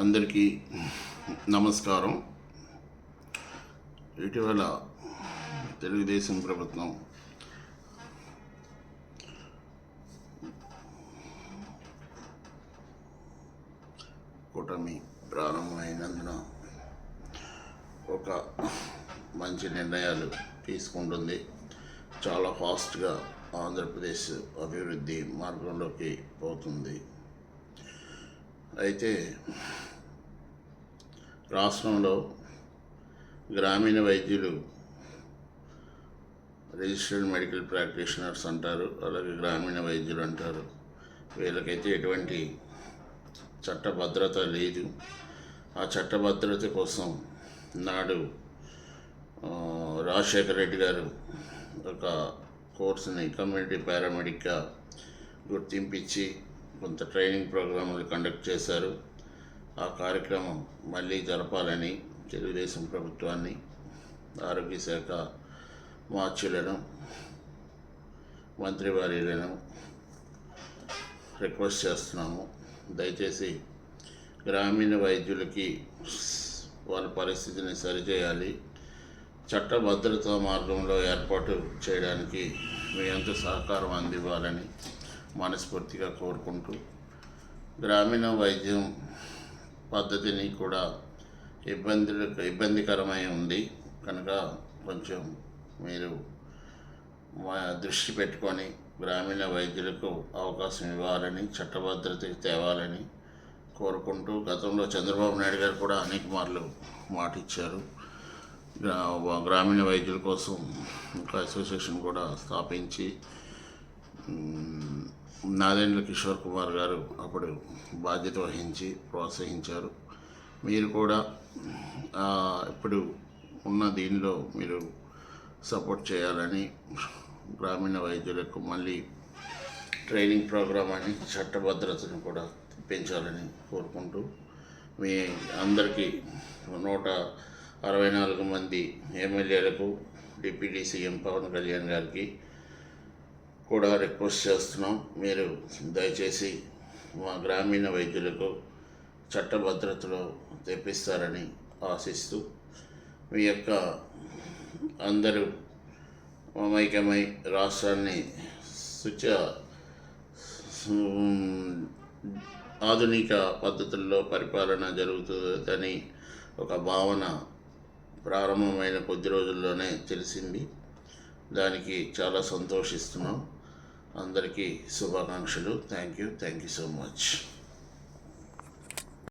అందరికీ నమస్కారం. ఇటీవల తెలుగుదేశం ప్రభుత్వం కూటమి ప్రారంభమైనందున ఒక మంచి నిర్ణయాలు తీసుకుంటుంది. చాలా ఫాస్ట్గా ఆంధ్రప్రదేశ్ అభివృద్ధి మార్గంలోకి పోతుంది. అయితే రాష్ట్రంలో గ్రామీణ వైద్యులు రిజిస్టర్డ్ మెడికల్ ప్రాక్టీషనర్స్ అంటారు అలాగే గ్రామీణ వైద్యులు అంటారు. వీళ్ళకైతే ఎటువంటి చట్టభద్రత లేదు. ఆ చట్టభద్రత కోసం నాడు రాజశేఖర్ రాజశేఖర రెడ్డి గారు ఒక కోర్సుని కమ్యూనిటీ పారామెడిక్గా గుర్తింపించి కొంత ట్రైనింగ్ ప్రోగ్రాములు కండక్ట్ చేశారు. ఆ కార్యక్రమం మళ్ళీ జరపాలని తెలుగుదేశం ప్రభుత్వాన్ని ఆరోగ్య శాఖ మార్చులను మంత్రివార్యులను రిక్వెస్ట్ చేస్తున్నాము. దయచేసి గ్రామీణ వైద్యులకి వాళ్ళ పరిస్థితిని సరిచేయాలి. చట్టభద్రత మార్గంలో ఏర్పాటు చేయడానికి మీ అంత సహకారం అందివ్వాలని మనస్ఫూర్తిగా కోరుకుంటూ గ్రామీణ వైద్యం పద్ధతిని కూడా ఇబ్బందులు ఇబ్బందికరమై ఉంది. కనుక కొంచెం మీరు మా దృష్టి పెట్టుకొని గ్రామీణ వైద్యులకు అవకాశం ఇవ్వాలని చట్టభద్రత తేవాలని కోరుకుంటూ గతంలో చంద్రబాబు నాయుడు గారు కూడా అనేక మార్లు మాట ఇచ్చారు గ్రా- గ్రామీణ వైద్యుల కోసం ఒక అసోసియేషన్ కూడా స్థాపించి నాదెండ్ల కిషోర్ కుమార్ గారు అప్పుడు బాధ్యత వహించి ప్రోత్సహించారు. మీరు కూడా ఇప్పుడు ఉన్న దీనిలో మీరు సపోర్ట్ చేయాలని గ్రామీణ వైద్యులకు మళ్ళీ ట్రైనింగ్ ప్రోగ్రామ్ అని చట్టభద్రతను కూడా పెంచాలని కోరుకుంటూ మీ అందరికీ నూట అరవై నాలుగు మంది ఎమ్మెల్యేలకు డిప్యూటీ సీఎం పవన్ కళ్యాణ్ గారికి కూడా రిక్వెస్ట్ చేస్తున్నాం. మీరు దయచేసి మా గ్రామీణ వైద్యులకు చట్టభద్రతలో తెప్పిస్తారని ఆశిస్తూ మీ యొక్క అందరూ మమైకమై రాష్ట్రాన్ని సుచ ఆధునిక పద్ధతుల్లో పరిపాలన జరుగుతుందని ఒక భావన ప్రారంభమైన కొద్ది రోజుల్లోనే తెలిసింది. దానికి చాలా సంతోషిస్తున్నాం. అందరికీ శుభాకాంక్షలు. Thank you thank you so much